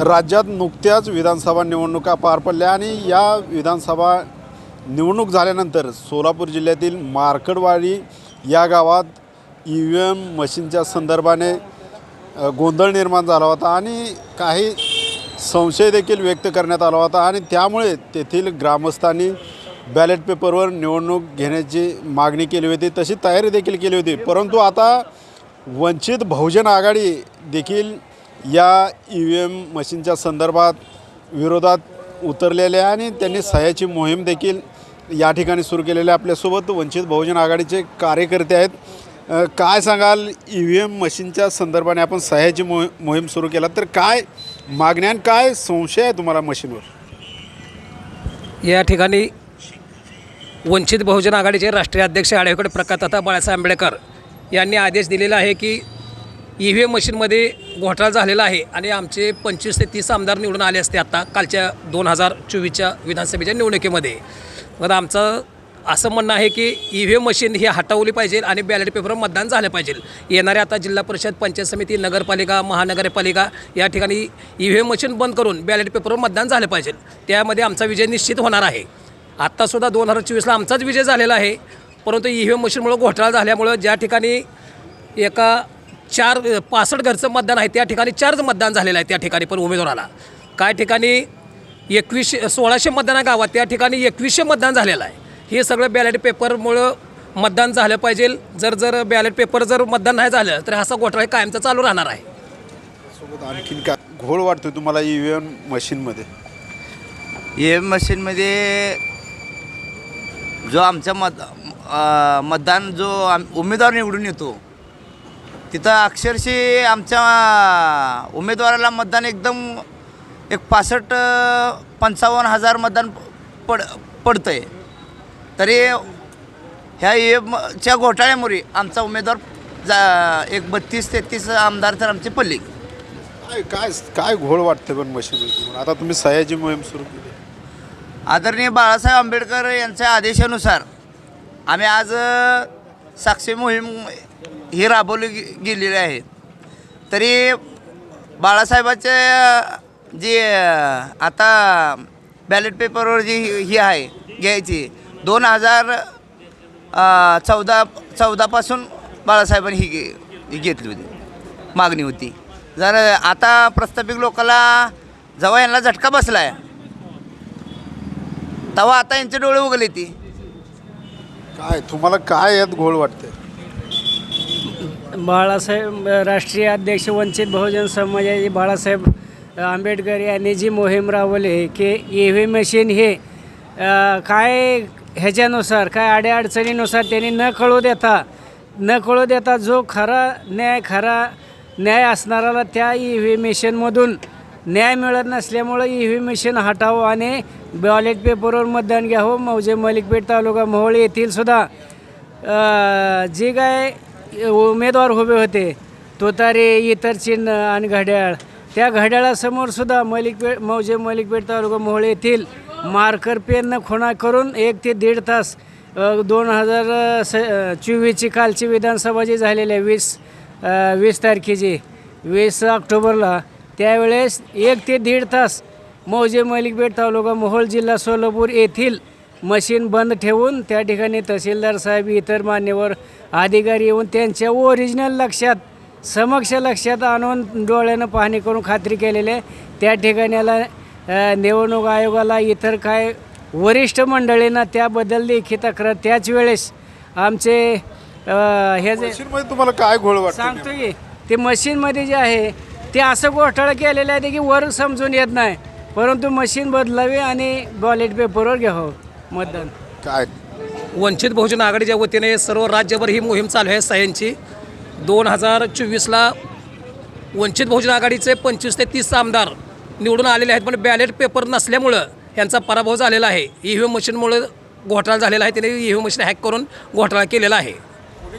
राज्यात नुकत्याच विधानसभा निवडणुका पार पडल्या आणि या विधानसभा निवडणूक झाल्यानंतर सोलापूर जिल्ह्यातील मार्कडवाडी या गावात ई व्ही एम मशीनच्या संदर्भाने गोंधळ निर्माण झाला होता आणि काही संशय देखील व्यक्त करण्यात आला होता आणि त्यामुळे तेथील ग्रामस्थांनी बॅलेट पेपरवर निवडणूक घेण्याची मागणी केली होती तशी तयारी देखील केली होती. परंतु आता वंचित बहुजन आघाडी देखील या ई व्ही एम मशीनच्या संदर्भात विरोधात उतरलेले आहे आणि त्यांनी सह्याची मोहीम देखील या ठिकाणी सुरू केलेली आहे. आपल्यासोबत वंचित बहुजन आघाडीचे कार्यकर्ते आहेत. काय सांगाल ई व्ही एम मशीनच्या संदर्भाने आपण सह्याची मोह मोहीम सुरू केला तर काय मागण्या आणि काय संशय आहे तुम्हाला मशीनवर? या ठिकाणी वंचित बहुजन आघाडीचे राष्ट्रीय अध्यक्ष आढेवकडे प्रकाशदादा बाळासाहेब आंबेडकर यांनी आदेश दिलेला आहे की ई व्ही एम मशीनमध्ये घोटाळा झालेला आहे आणि आमचे पंचवीस ते तीस आमदार निवडून आले असते आत्ता कालच्या दोन हजार चोवीसच्या विधानसभेच्या निवडणुकीमध्ये. मग आमचं असं म्हणणं आहे की ई व्ही एम मशीन ही हटवली पाहिजे आणि बॅलेट पेपरवर मतदान झालं पाहिजे. येणाऱ्या आता जिल्हा परिषद पंचायत समिती नगरपालिका महानगरपालिका या ठिकाणी ई व्ही एम मशीन बंद करून बॅलेट पेपरवर मतदान झालं पाहिजे. त्यामध्ये आमचा विजय निश्चित होणार आहे. आत्तासुद्धा दोन हजार चोवीसला आमचाच विजय झालेला आहे परंतु ई व्ही एम मशीनमुळं घोटाळा झाल्यामुळं ज्या ठिकाणी एका चार पासष्ट घरचं मतदान आहे त्या ठिकाणी चारच मतदान झालेलं आहे त्या ठिकाणी पण उमेदवाराला. काय ठिकाणी एकवीसशे सोळाशे मतदान आहे गावात त्या ठिकाणी एकवीसशे मतदान झालेलं आहे. हे सगळं बॅलेट पेपरमुळं मतदान झालं पाहिजे. जर जर बॅलेट पेपर जर मतदान नाही झालं तर असा घोटाळा कायमचा चालू राहणार आहे. सोबत आणखीन काय घोळ वाटतो तुम्हाला ई व्ही एम मशीनमध्ये ए मशीनमध्ये जो आमचा मत अ, मतदान जो आम उमेदवार निवडून येतो तिथं अक्षरशः आमच्या उमेदवाराला मतदान एकदम एक पासष्ट पंचावन्न हजार मतदान पड पडतं आहे तरी ह्या एमच्या घोटाळ्यामुळे आमचा उमेदवार जा एक बत्तीस तेहतीस आमदार तर आमचे पडले. काय काय काय घोळ वाटते पण तुम्हाला आता तुम्ही सह्याची मोहीम सुरू केली. आदरणीय बाळासाहेब आंबेडकर यांच्या आदेशानुसार आम्ही आज साक्षी मोहीम ही राबवली गे- गेलेली आहे. तरी बाळासाहेबाचे जे आता बॅलेट पेपरवर जी ही ही आहे घ्यायची दोन हजार चौदा चौदापासून बाळासाहेबांनी ही ही घेतली होती. मागणी होती. जर आता प्रस्थापिक लोकाला जेव्हा यांना झटका बसला आहे तेव्हा आता यांचे डोळे उघडले ती काय तुम्हाला काय यात घोळ वाटते बाळासाहेब राष्ट्रीय अध्यक्ष वंचित बहुजन समाजाचे बाळासाहेब आंबेडकर यांनी जी मोहीम राबवली की ई व्ही मशीन हे अ, काय ह्याच्यानुसार काय अडीअडचणीनुसार त्यांनी न कळू देता न कळू देता जो खरा न्याय खरा न्याय असणाराला त्या ई व्ही मशीनमधून न्याय मिळत नसल्यामुळं ई व्ही मशीन हटावं आणि बॉलेट पेपरवर मतदान घ्यावं. मौजे मलिकपेठ तालुका मोहोळ येथील सुद्धा जे काय उमेदवार उभे होते तोतारे इतर चिन्ह आणि घड्याळ त्या घड्याळासमोर सुद्धा मलिकपेठ मौजे मलिकपेठ तालुका मोहोळ येथील मार्कर पेननं खुणा करून एक ते दीड तास दोन हजार स चोवीसची कालची विधानसभा जी झालेली आहे वीस वीस तारखेची वीस ऑक्टोबरला त्यावेळेस एक ते दीड तास मौजे मलिकपेठ तालुका मोहोळ जिल्हा सोलापूर येथील मशीन बंद ठेवून त्या ठिकाणी तहसीलदार साहेब इतर मान्यवर अधिकारी येऊन त्यांच्या ओरिजिनल लक्षात समक्ष लक्षात आणून डोळ्यानं पाहणी करून खात्री केलेली आहे. त्या ठिकाणाला निवडणूक आयोगाला इतर काय वरिष्ठ मंडळींना त्याबद्दल लेखी तक्रार त्याच वेळेस आमचे हे जे तुम्हाला काय घोळ सांगतो की ते मशीनमध्ये जे आहे ते असं घोटाळा केलेलं आहे की वर समजून येत नाही. परंतु मशीन बदलावी आणि बॅलेट पेपरवर घ्यावं. मतदान. काय? वंचित बहुजन आघाडीच्या वतीने सर्व राज्यभर ही मोहीम चालू आहे सह्यांची. दोन हजार चोवीसला वंचित बहुजन आघाडीचे पंचवीस ते तीस आमदार निवडून आलेले आहेत पण बॅलेट पेपर नसल्यामुळं यांचा पराभव झालेला आहे. ई व्ही एम मशीनमुळं घोटाळा झालेला आहे त्याने E V M machine hack करून घोटाळा केलेला आहे.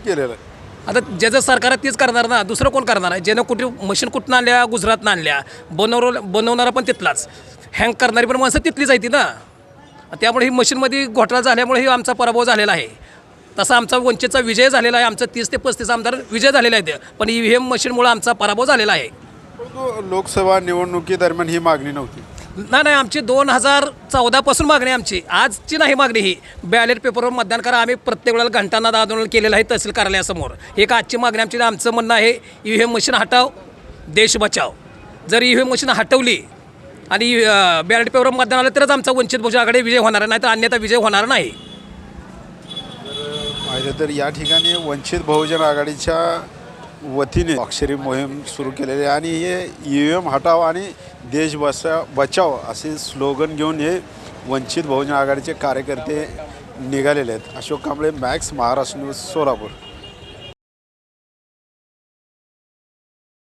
केलेलं आहे? आता ज्याचं सरकार आहे तेच करणार ना दुसरं कोण करणार आहे? ज्यानं कुठे मशीन कुठून आणल्या गुजरातनं आणल्या बनव बनवणारा पण तिथलाच. हँग करणारी पण माणसं तिथलीच आहे ती ना. त्यामुळे ही मशीनमध्ये घोटाळा झाल्यामुळे ही आमचा पराभव झालेला आहे. तसा आमचा वंचितचा विजय झालेला आहे आमचं तीस ते पस्तीस आमदार विजय झालेला आहे पण ई व्ही एम मशीनमुळे आमचा पराभव झालेला आहे. परंतु लोकसभा निवडणुकीदरम्यान ही मागणी नव्हती. नाही नाही आमची दोन हजार चौदापासून मागणी आमची. आजची नाही मागणी ही. बॅलेट पेपरवर मतदान करा. आम्ही प्रत्येक वेळेला घंटानाद आंदोलन केलेलं आहे तहसील कार्यालयासमोर. एक आजची मागणी आमची आमचं म्हणणं आहे ई व्ही एम मशीन हटाव देश बचाव. जर ई व्ही एम मशीन हटवली आणि बॅलेट पेपरवर मतदान आलं तरच आमचा वंचित बहुजन आघाडी विजय होणार नाही तर अन्यथा विजय होणार नाही. पाहिलं तर या ठिकाणी वंचित बहुजन आघाडीच्या वतीने अक्षरी मोहीम सुरू केलेली आहे. आणि हे ई एम हटाव आणि देश बसा बचाव असे स्लोगन घेऊन हे वंचित बहुजन आघाडीचे कार्यकर्ते निघालेले आहेत. Ashok Kamble Max Maharashtra News Solapur.